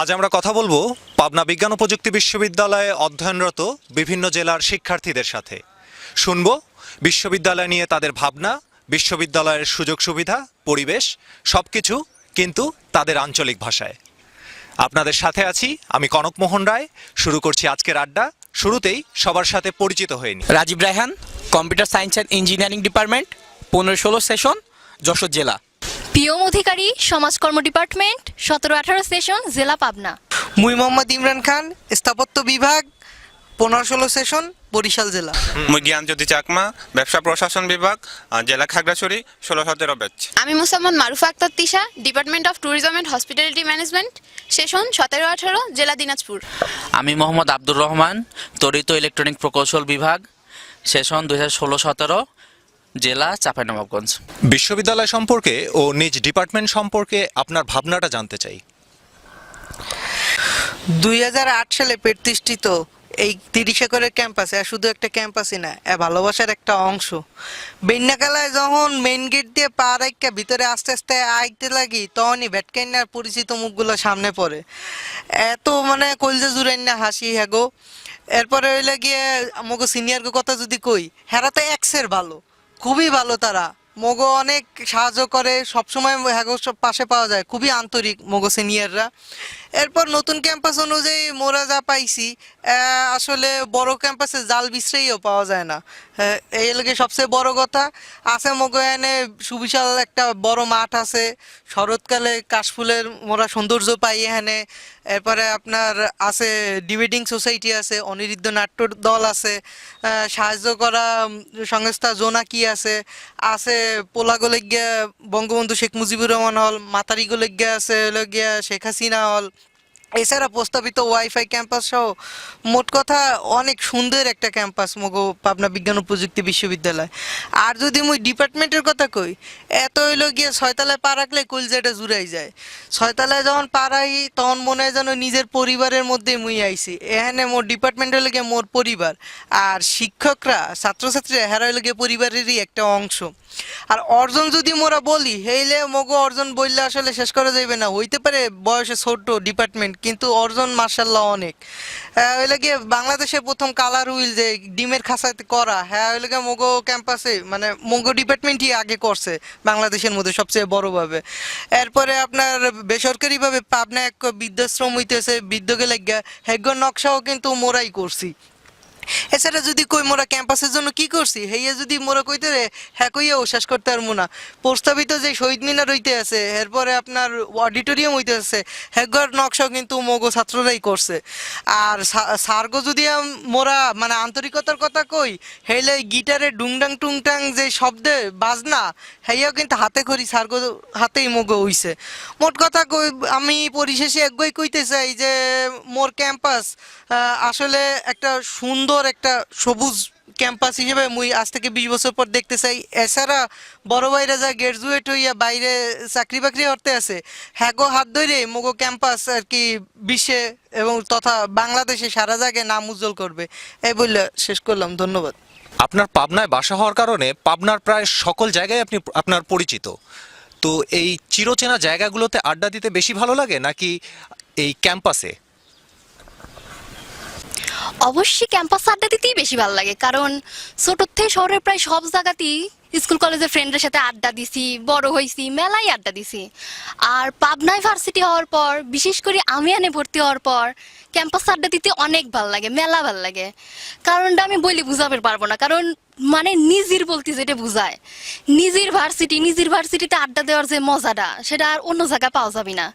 আজ আমরা কথা বলব পাবনা বিজ্ঞান ও প্রযুক্তি বিশ্ববিদ্যালয়ে অধ্যয়নরত বিভিন্ন জেলার শিক্ষার্থীদের সাথে। শুনব বিশ্ববিদ্যালয় নিয়ে তাদের ভাবনা, বিশ্ববিদ্যালয়ের সুযোগ সুবিধা, পরিবেশ, সবকিছু কিন্তু তাদের আঞ্চলিক ভাষায়। আপনাদের সাথে আছি আমি কনক মোহন রায়। শুরু করছি আজকের আড্ডা। শুরুতেই সবার সাথে পরিচিত হয়নি Rajib Raihan, computer science and engineering department, পনেরো ষোলো সেশন, যশোর জেলা। পিওম অধিকারী সমাজকর্ম ডিপার্টমেন্ট সতেরো আঠারো সেশন জেলা পাবনা। মুই মোহাম্মদ ইমরান খান স্থাপত্য বিভাগ পনেরো ষোলো সেশন বরিশাল জেলা। মুই জ্ঞানজ্যোতি চাকমা ব্যবসা প্রশাসন বিভাগ জেলা খাগড়াছড়ি ষোলো সতেরো ব্যাচ। আমি Mosammat Marufa Akter Tisha department of tourism and hospitality management session সতেরো আঠারো জেলা দিনাজপুর। আমি মোহাম্মদ আব্দুর রহমান তরিত ইলেকট্রনিক প্রকৌশল বিভাগ সেশন দুই হাজার ষোলো সতেরো জেলা চাঁপাইনবাবগঞ্জ। বিশ্ববিদ্যালয় সম্পর্কে ও নিজ ডিপার্টমেন্ট সম্পর্কে আপনার ভাবনাটা জানতে চাই। দুই হাজার আট সালে প্রতিষ্ঠিত এই তিরিশ একরের ক্যাম্পাসে আর শুধু একটা ক্যাম্পাসই না এ ভালোবাসার একটা অংশ। বেন্যাকালায় যখন মেন গেট দিয়ে পা রাখা ভিতরে আস্তে আস্তে আইতে লাগি তখনই ভেটকাইনার পরিচিত মুখগুলো সামনে পড়ে। এত মানে কলজে জুড়াইনা হাসি হ্যাগো এরপরে হইলে গিয়ে মগো সিনিয়র কথা যদি কই হেরা তো এক্সের ভালো। খুবই ভালো তারা। মোগো অনেক সাহায্য করে, সবসময় হ্যাগো পাশে পাওয়া যায়, খুবই আন্তরিক মোগো সিনিয়ররা এরপর নতুন ক্যাম্পাস অনুযায়ী মোরা যা পাইছি আসলে বড় ক্যাম্পাসে জাল বিশ্রেইও পাওয়া যায় না। এই লাগে সবচেয়ে বড় কথা? আছে মগো এনে সুবিশাল একটা বড় মাঠ আছে। শরৎকালে কাশফুলের মোরা সৌন্দর্য পাই এখানে। এরপরে আপনার আছে ডিবেটিং সোসাইটি আছে, অনিরুদ্ধ নাট্য দল আছে। সাহায্য করা সংস্থা জোনাকি আছে। আছে পোলাগলে গিয়া বঙ্গবন্ধু শেখ মুজিবুর রহমান হল মাতারিগলে গিয়া আছে গিয়া শেখ হাসিনা হল। এছাড়া প্রস্তাবিত ওয়াইফাই ক্যাম্পাস সহ মোট কথা অনেক সুন্দর একটা ক্যাম্পাস মগো পাবনা বিজ্ঞান ও প্রযুক্তি বিশ্ববিদ্যালয়। আর যদি মুই ডিপার্টমেন্টের কথা কই, এত হইল গিয়ে ছয়তলায় পা রাখলে কলজাটা জুড়াই যায়। ছয়তলায় যখন পা রাখি, তখন মনে হয় যেন নিজের পরিবারের মধ্যে মুই আইছি। এখানে মোর ডিপার্টমেন্ট হলো গিয়ে মোর পরিবার। আর শিক্ষকরা ছাত্রছাত্রীরা হেরা হইল গিয়ে পরিবারেরই একটা অংশ। আর অর্জন যদি মোরা বলি, হেইলে মগো অর্জন বললে আসলে শেষ করা যাবে না। হইতে পারে বয়সে ছোট ডিপার্টমেন্ট কিন্তু অর্জন মার্শাল্লাহ অনেক। হ্যাঁ হইলে গিয়ে বাংলাদেশে প্রথম কালার উইল যে ডিমের খাঁচাতে করা হ্যাঁ হইলে গিয়ে মোগো ক্যাম্পাসে মানে মোগো ডিপার্টমেন্টই আগে করছে বাংলাদেশের মধ্যে সবচেয়ে বড়ভাবে। এরপরে আপনার বেসরকারিভাবে পাবনা এক বৃদ্ধাশ্রম হইতেছে, বৃদ্ধকে লাগিয়া হেগ্য নকশাও কিন্তু মোরাই করছি। এছাড়া যদি কই মোরা ক্যাম্পাসের জন্য কি করছি? হেইয়া যদি মোরা কইতে রে হ্যাঁ কইয়াও শেষ করতে পারব না। প্রস্তাবিত যে শহীদ মিনার হইতে আছে, এরপরে আপনার অডিটোরিয়াম হইতে আছে, হেগর নকশাও কিন্তু মগো ছাত্ররাই করছে। আর সার্গো যদি মোরা মানে আন্তরিকতার কথা কই, হেইলে গিটারে ডুংডাং টুংটাং যে শব্দে বাজনা, হেইয়াও কিন্তু হাতে করি সার্গো হাতেই মগো হইছে। মোট কথা কই, আমি পরিশেষে একগই কইতে চাই যে মোর ক্যাম্পাস আসলে একটা সুন্দর একটা সবুজ ক্যাম্পাস হিসেবে মুই আজ থেকে বিশ বছর পর দেখতে চাই। এছাড়া বড় ভাইরা যা গ্রাজুয়েট হইয়া বাইরে চাকরি বাকরি করতে আছে হ্যাগো হাত ধরে মোগো ক্যাম্পাস আর কি বিশ্বে এবং তথা বাংলাদেশে সারা জায়গায় নাম উজ্জ্বল করবে। এই বললে শেষ করলাম, ধন্যবাদ। আপনার পাবনায় বাসা হওয়ার কারণে পাবনার প্রায় সকল জায়গায় আপনি আপনার পরিচিত। তো এই চিরচেনা জায়গাগুলোতে আড্ডা দিতে বেশি ভালো লাগে নাকি এই ক্যাম্পাসে? অবশ্যই ক্যাম্পাস আড্ডা দিতেই বেশি ভালো লাগে। কারণ ছোটোর থেকে শহরের প্রায় সব জায়গাতেই স্কুল কলেজের ফ্রেন্ডের সাথে আড্ডা দিছি, বড় হয়েছি মেলায় আড্ডা দিছি। আর পাবনায় ভার্সিটি হওয়ার পর, বিশেষ করে আমি ভর্তি হওয়ার পর ক্যাম্পাস আড্ডা দিতে অনেক ভালো লাগে, মেলা ভালো লাগে। কারণটা আমি বলি বুঝাতে পারব না, কারণ মানে নিজের বলতে যেটা বুঝায়। নিজের ভার্সিটি নিজের ভার্সিটিতে আড্ডা দেওয়ার যে মজাটা, সেটা আর অন্য জায়গায় পাওয়া যাবে না।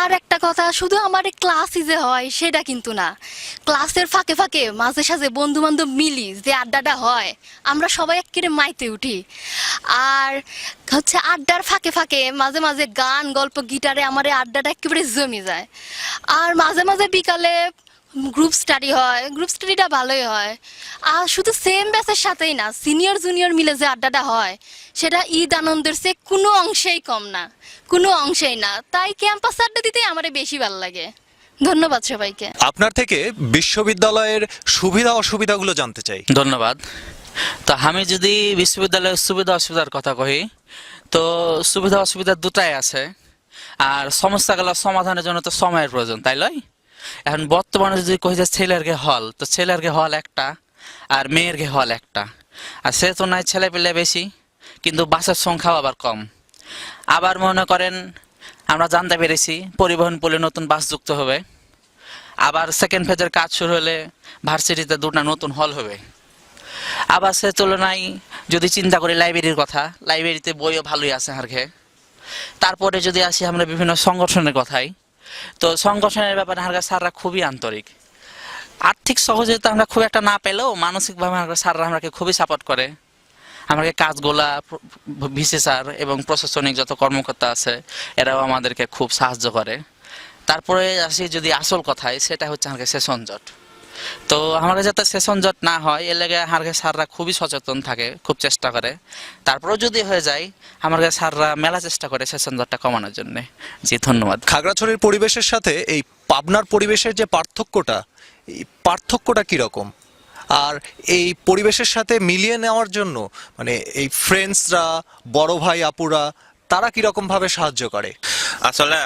আর একটা কথা, শুধু আমার ক্লাসই যে হয়, সেটা কিন্তু না। ক্লাসের ফাঁকে ফাঁকে, মাঝে সাঝে বন্ধু বান্ধব মিলি যে আড্ডাটা হয়, আমরা সবাই একেবারে মাইতে উঠি। আর হচ্ছে আড্ডার ফাঁকে ফাঁকে মাঝে মাঝে গান গল্প গিটারে আমার এই আড্ডাটা একেবারে জমে যায়। আর মাঝে মাঝে বিকালে গ্রুপ স্টাডি হয় গ্রুপ স্টাডিটা ভালোই হয়। আর শুধু সেম ব্যাচের সাথেই না সিনিয়র জুনিয়র মিলে যে আড্ডাটা হয় সেটা ঈদ আনন্দের সে কোনো অংশেই কম না কোনো অংশেই না। তাই ক্যাম্পাস আড্ডা দিতেই আমার বেশি ভালো লাগে। ধন্যবাদ সবাইকে। আপনার থেকে বিশ্ববিদ্যালয়ের সুবিধা অসুবিধাগুলো জানতে চাই। ধন্যবাদ। তো আমি যদি বিশ্ববিদ্যালয়ের সুবিধা অসুবিধার কথা কহি, তো সুবিধা অসুবিধা দুটাই আছে। আর সমস্যাগুলো সমাধানের জন্য তো সময়ের প্রয়োজন, তাই লয় এখন বর্তমানে যদি কই যে ছেলের গে হল, তো ছেলের গে হল একটা আর মেয়ের গে হল একটা। আর সে তো নয় ছেলে পেলে বেশি, কিন্তু বাসের সংখ্যাও আবার কম। আবার মনে করেন, আমরা জানতে পেরেছি পরিবহন পুলে নতুন বাস যুক্ত হবে। আবার সেকেন্ড ফেজের কাজ শুরু হলে ভার্সিটিতে দুটা নতুন হল হবে। আবার সে তুলনায় যদি চিন্তা করি লাইব্রেরির কথা লাইব্রেরিতে বইও ভালোই আছে আর ঘে তারপরে যদি আসি আমরা বিভিন্ন সংগঠনের কথাই তো সংগঠনের ব্যাপারে হারগা স্যাররা খুবই আন্তরিক। আর্থিক সহযোগিতা আমরা খুব একটা না পেলেও মানসিকভাবে হারগা স্যাররা আমাকে খুবই সাপোর্ট করে। আমাকে কাজগুলা ভিসি স্যার এবং প্রশাসনিক যত কর্মকর্তা আছে, এরাও আমাদেরকে খুব সাহায্য করে। তারপরে আসি যদি আসল কথায়, সেটা হচ্ছে আমাকে সেশন জট। তো আমাকে যাতে সেশন জট না হয়, এর লেগে আমার কাছে খুবই সচেতন থাকে, খুব চেষ্টা করে। তারপরেও যদি হয়ে যায়, আমার কাছে স্যাররা মেলা চেষ্টা করে সেশন জটটা কমানোর জন্য। জি, ধন্যবাদ। খাগড়াছড়ির পরিবেশের সাথে এই পাবনার পরিবেশের যে পার্থক্যটা, এই পার্থক্যটা কীরকম? আর এই পরিবেশের সাথে মিলিয়ে নেওয়ার জন্য মানে এই ফ্রেন্ডসরা বড় ভাই আপুরা তারা কীরকমভাবে সাহায্য করে? আসলে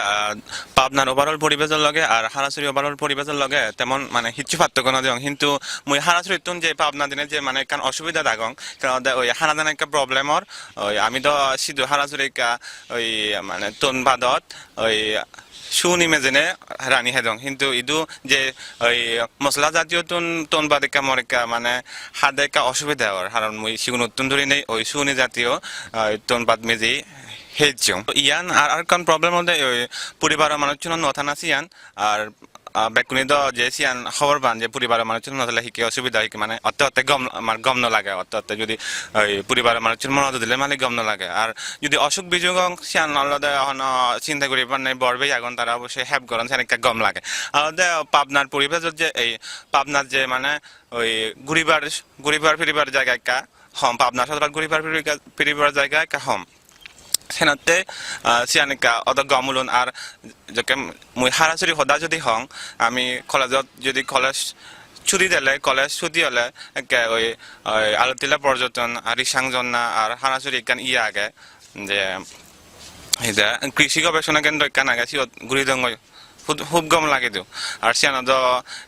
পাবনার ওভারঅল পরিবেশের লগে আর হারাচুরি ওভারঅল পরিবেশের লগে তেমন মানে হিচ্ছু পার্থক্য না দিও কিন্তু মুই হারাচুরি তুন যে পাবনা দিনে যে মানে কান অসুবিধা দাগং, কারণ ওই হানাদান একটা প্রবলেমর ওই আমি তো সিধু হারাচুরি কা ওই মানে তুন বাদত, ওই শুনি মেজেনে রানী হেদং। কিন্তু ইদু যে, ওই মশলা জাতীয় তুন তুন বাদিকা মরিকা মানে হাতে কা অসুবিধা হওয়ার কারণ মুই সিগুন ধরি নেই, ওই শুনি জাতীয় তুন বাদ মেজি হেজং ইয়ান, আর আর কোন প্রবলেম হলে ওই পরিবারের মানুষ জন্য নথান আছে ইয়ান আর বেকুনি দ যে সিয়ান খবর পান যে পরিবারের মানুষ জন্য নথালে শিখে অসুবিধা শিখে মানে অত অত গম আমার গম নলাগে, অত অত যদি ওই পরিবারের মানুষ জন্য মনে দিলে মানে গম নলাগে। আর যদি অসুখ বিযোগ সিয়ান আলাদা এখন চিন্তা করি মানে বরবে আগুন, তারা অবশ্যই হেল্প করেন, সেনেকা গম লাগে। আলাদা পাবনার পরিবেশের যে এই পাবনার যে মানে ওই ঘুরিবার ঘুরিবার ফিরিবার জায়গা একটা হম, পাবনার সাথে ঘুরিবার ফিরিবার জায়গা একটা হম। সেনাতে সিয়ানিকা অত গমুলন আর যকে মুই হারাচুরি সদা যদি হং, আমি কলেজত যদি কলেজ ছুটি দিলে, কলেজ ছুটি হলে ওই আলতিলা পর্যটন আর রিসাংজনা আর হারাচুরি এখান ইয়ে আগে, যে কৃষি গবেষণা কেন্দ্র এখান আগে, সিহত ঘুরি দঙ্গ খুব গম লাগে তো আর সিয়ানত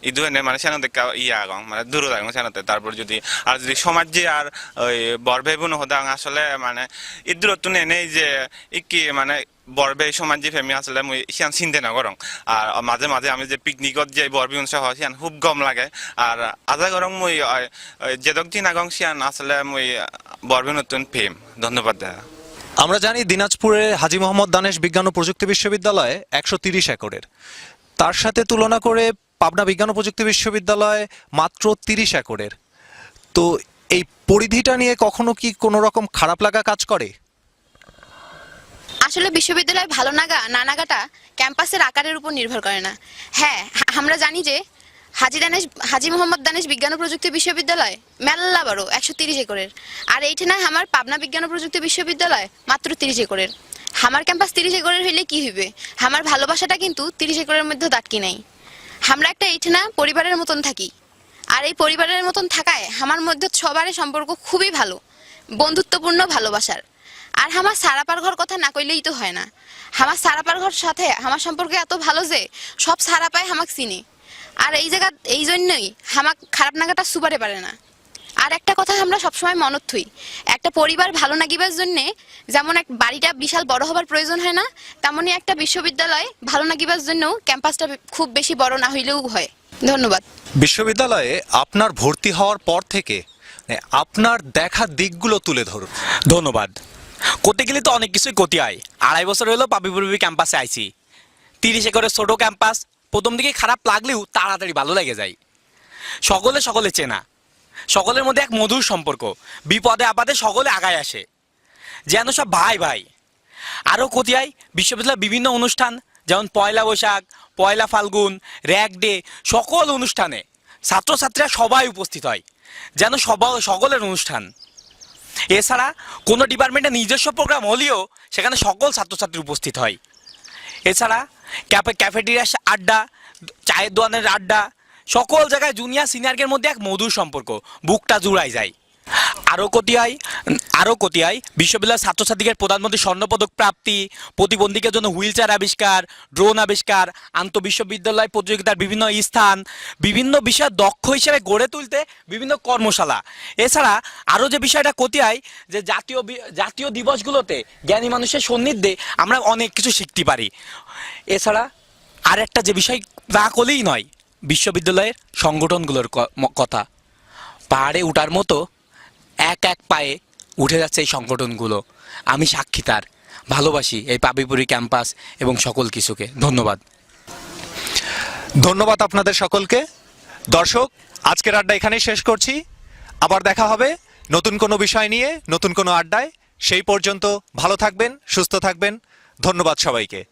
ইদু এনে মানে সিয়ানত দেখা ইয়া আগং মানে দূর আগং সিয়ানতে তারপর যদি আর যদি সমাজ যে আর ওই বরভেবুন হদাং আসলে মানে ইদুর তুন এনেই যে ইকি মানে বরবে সমাজ যে ফেমি আসলে মুই সিয়ান চিন্তা নগরং আর মাঝে মাঝে আমি যে পিকনিকত যে বরবি উৎসব হয়, সিয়ান খুব গম লাগে। আর আজা গরং মুই যেদক দিন আগং সিয়ান আসলে মুই বরবি নতুন ফেম ধন্যবাদ দাদা আমরা জানি দিনাজপুরে হাজি মোহাম্মদ দানেশ বিজ্ঞান ও প্রযুক্তি বিশ্ববিদ্যালয় একশো তিরিশ একরের। তার সাথে তুলনা করে পাবনা বিজ্ঞান ও প্রযুক্তি বিশ্ববিদ্যালয় মাত্র তিরিশ একরের। তো এই পরিধিটা নিয়ে কখনো কি কোনো রকম খারাপ লাগা কাজ করে? আসলে বিশ্ববিদ্যালয় ভালো নাগা না নাগাটা ক্যাম্পাসের আকারের উপর নির্ভর করে না। হ্যাঁ আমরা জানি যে হাজি দানেশ, হাজি মোহাম্মদ দানেশ বিজ্ঞান ও প্রযুক্তি বিশ্ববিদ্যালয়? মেলা বড়, একশো তিরিশ একরের। আর এইখানে আমার পাবনা বিজ্ঞান ও প্রযুক্তি বিশ্ববিদ্যালয়, মাত্র তিরিশ একরের। আমার ক্যাম্পাস তিরিশ একরের হইলে কি হইবে? আমার ভালোবাসাটা কিন্তু তিরিশ একরের মধ্যে দাটকি নাই। আমরা একটা এইখানে পরিবারের মতন থাকি। আর এই পরিবারের মতন থাকায় আমার মধ্যে সবারই সম্পর্ক খুবই ভালো, বন্ধুত্বপূর্ণ, ভালোবাসার। আর আমার সারাপার ঘর কথা না কইলেই তো হয় না। আমার সারাপার ঘর সাথে আমার সম্পর্কে এত ভালো যে সব সারাপায় আমাকে চিনি। আর এই জায়গা এই জন্যই হামাক খারাপ নাগাটা সুপারে পারে না। আর একটা কথা আমরা সবসময় মনত থই একটা পরিবার ভালো নাগিবার জন্যে যেমন এক বাড়িটা বিশাল বড় হবার প্রয়োজন হয় না তেমনই একটা বিশ্ববিদ্যালয় ভালো নাগিবার জন্যও ক্যাম্পাসটা খুব বেশি বড় না হইলেও হয়। ধন্যবাদ। বিশ্ববিদ্যালয়ে আপনার ভর্তি হওয়ার পর থেকে আপনার দেখা দিকগুলো তুলে ধরুন। ধন্যবাদ। করতে গেলে তো অনেক কিছুই ক্ষতি হয়। আড়াই বছর হলো পাবি পূর্বী ক্যাম্পাসে আইছি। তিরিশ একরের ছোট ক্যাম্পাস প্রথম দিকে খারাপ লাগলেও তাড়াতাড়ি ভালো লেগে যায়। সকলে সকলে চেনা। সকলের মধ্যে এক মধুর সম্পর্ক। বিপদে আপদে সকলে আগায় আসে। যেন সব ভাই ভাই। আরও হয় বিশ্ববিদ্যালয়ের বিভিন্ন অনুষ্ঠান, যেমন পয়লা বৈশাখ, পয়লা ফাল্গুন র্যাক ডে সকল অনুষ্ঠানে ছাত্রছাত্রীরা সবাই উপস্থিত হয়। যেন সবা, সকলের অনুষ্ঠান। এছাড়া কোনো ডিপার্টমেন্টে নিজস্ব প্রোগ্রাম হলেও সেখানে সকল ছাত্রছাত্রী উপস্থিত হয়। এছাড়া ক্যাফেটেরিয়ার আড্ডা, চায়ের দোকানের আড্ডা, সকল জায়গায় জুনিয়র সিনিয়রদের মধ্যে এক মধুর সম্পর্ক। বুকটা জুড়াই যায়। আরও কতিয়ায় বিশ্ববিদ্যালয়ের ছাত্রছাত্রীদের প্রধানমন্ত্রী স্বর্ণপদক প্রাপ্তি প্রতিবন্ধীদের জন্য হুইল চেয়ার আবিষ্কার, ড্রোন আবিষ্কার, আন্তঃবিশ্ববিদ্যালয় প্রতিযোগিতার বিভিন্ন স্থান, বিভিন্ন বিষয় দক্ষ হিসেবে গড়ে তুলতে বিভিন্ন কর্মশালা। এছাড়া আরও যে বিষয়টা কতিয়ায় যে জাতীয় জাতীয় দিবসগুলোতে জ্ঞানী মানুষের সান্নিধ্যে আমরা অনেক কিছু শিখতে পারি। এছাড়া আর একটা যে বিষয় না করলেই নয়, বিশ্ববিদ্যালয়ের সংগঠনগুলোর কথা। পাহাড়ে উঠার মতো এক এক পায়ে উঠে যাচ্ছে এই সংগঠনগুলো। আমি সাক্ষী তার। ভালোবাসি এই পাবিপুরি ক্যাম্পাস এবং সকল কিছুকে। ধন্যবাদ। ধন্যবাদ আপনাদের সকলকে। দর্শক, আজকের আড্ডা এখানেই শেষ করছি। আবার দেখা হবে নতুন কোনো বিষয় নিয়ে, নতুন কোনো আড্ডায়। সেই পর্যন্ত ভালো থাকবেন, সুস্থ থাকবেন। ধন্যবাদ সবাইকে।